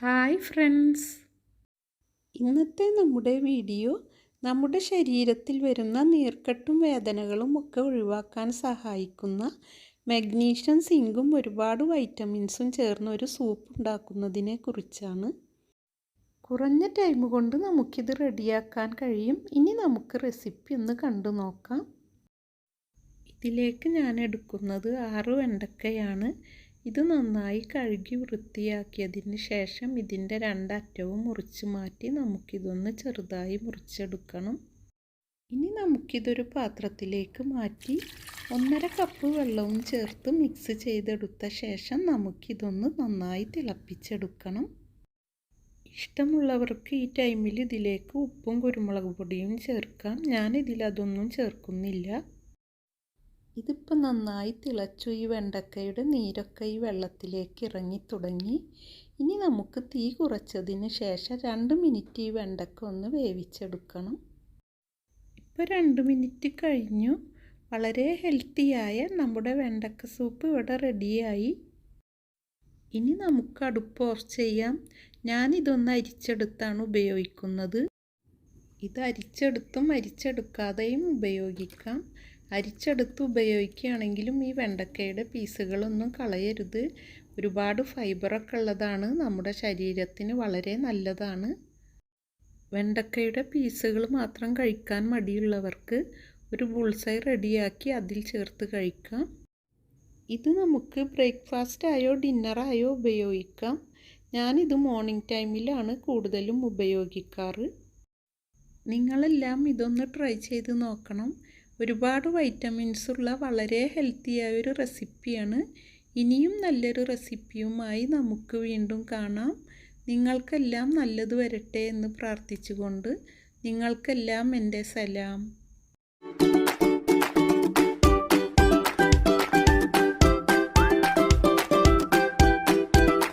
Hi friends. ഇന്നത്തെ നമ്മുടെ video നമ്മുടെ ശരീരത്തിൽ വരുന്ന നീർക്കെട്ടും വേദനകളും ഒക്കെ ഒഴിവാക്കാൻ സഹായിക്കുന്ന മഗ്നീഷ്യം സിങ്കും ഒരുപാട് വൈറ്റമിൻസും ചേർന്ന് ഒരു സൂപ്പ് ഉണ്ടാക്കുന്നതിനെ കുറിച്ചാണ്. കുറഞ്ഞ ടൈം കൊണ്ട് നമുക്കിത് റെഡിയാക്കാൻ കഴിയും. ഇനി നമുക്ക് റെസിപ്പി ഒന്ന് കണ്ടു നോക്കാം. ഇതിലേക്ക് ഞാൻ എടുക്കുന്നത് ആറ് വെണ്ടക്കയാണ്. ഇത് നന്നായി കഴുകി വൃത്തിയാക്കിയതിന് ശേഷം ഇതിന്റെ രണ്ടറ്റവും മുറിച്ച് മാറ്റി നമുക്കിതൊന്ന് ചെറുതായി മുറിച്ചെടുക്കണം. ഇനി നമുക്കിതൊരു പാത്രത്തിലേക്ക് മാറ്റി ഒന്നര കപ്പ് വെള്ളവും ചേർത്ത് മിക്സ് ചെയ്തെടുത്ത ശേഷം നമുക്കിതൊന്ന് നന്നായി തിളപ്പിച്ചെടുക്കണം. ഇഷ്ടമുള്ളവർക്ക് ഈ ടൈമിൽ ഇതിലേക്ക് ഉപ്പും കുരുമുളക് പൊടിയും ചേർക്കാം. ഞാൻ ഇതിലതൊന്നും ചേർക്കുന്നില്ല. ഇതിപ്പോൾ നന്നായി തിളച്ചു ഈ വെണ്ടക്കയുടെ നീരൊക്കെ ഈ വെള്ളത്തിലേക്ക് ഇറങ്ങി തുടങ്ങി. ഇനി നമുക്ക് തീ കുറച്ചതിന് ശേഷം രണ്ട് മിനിറ്റ് ഈ വെണ്ടക്ക ഒന്ന് വേവിച്ചെടുക്കണം. ഇപ്പോൾ രണ്ട് മിനിറ്റ് കഴിഞ്ഞു. വളരെ ഹെൽത്തിയായ നമ്മുടെ വെണ്ടക്ക സൂപ്പ് ഇവിടെ റെഡിയായി ഇനി നമുക്ക് അടുപ്പ് ഓഫ് ചെയ്യാം. ഞാനിതൊന്ന് അരിച്ചെടുത്താണ് ഉപയോഗിക്കുന്നത്. ഇത് അരിച്ചെടുത്തും അരിച്ചെടുക്കാതെയും ഉപയോഗിക്കാം. അരിച്ചെടുത്ത് ഉപയോഗിക്കുകയാണെങ്കിലും ഈ വെണ്ടക്കയുടെ പീസുകളൊന്നും കളയരുത്. ഒരുപാട് ഫൈബറൊക്കെ ഉള്ളതാണ്. നമ്മുടെ ശരീരത്തിന് വളരെ നല്ലതാണ്. വെണ്ടക്കയുടെ പീസുകൾ മാത്രം കഴിക്കാൻ മടിയുള്ളവർക്ക് ഒരു ബുൾസൈ റെഡിയാക്കി അതിൽ ചേർത്ത് കഴിക്കാം. ഇത് നമുക്ക് ബ്രേക്ക്ഫാസ്റ്റായോ ഡിന്നറായോ ഉപയോഗിക്കാം. ഞാനിത് മോർണിംഗ് ടൈമിലാണ് കൂടുതലും ഉപയോഗിക്കാറ്. നിങ്ങളെല്ലാം ഇതൊന്ന് ട്രൈ ചെയ്ത് നോക്കണം. ഒരുപാട് വൈറ്റമിൻസ് ഉള്ള വളരെ ഹെൽത്തിയായ ഒരു റെസിപ്പിയാണ്. ഇനിയും നല്ലൊരു റെസിപ്പിയുമായി നമുക്ക് വീണ്ടും കാണാം. നിങ്ങൾക്കെല്ലാം നല്ലത് വരട്ടെ എന്ന് പ്രാർത്ഥിച്ചുകൊണ്ട് നിങ്ങൾക്കെല്ലാം എന്റെ സലാം.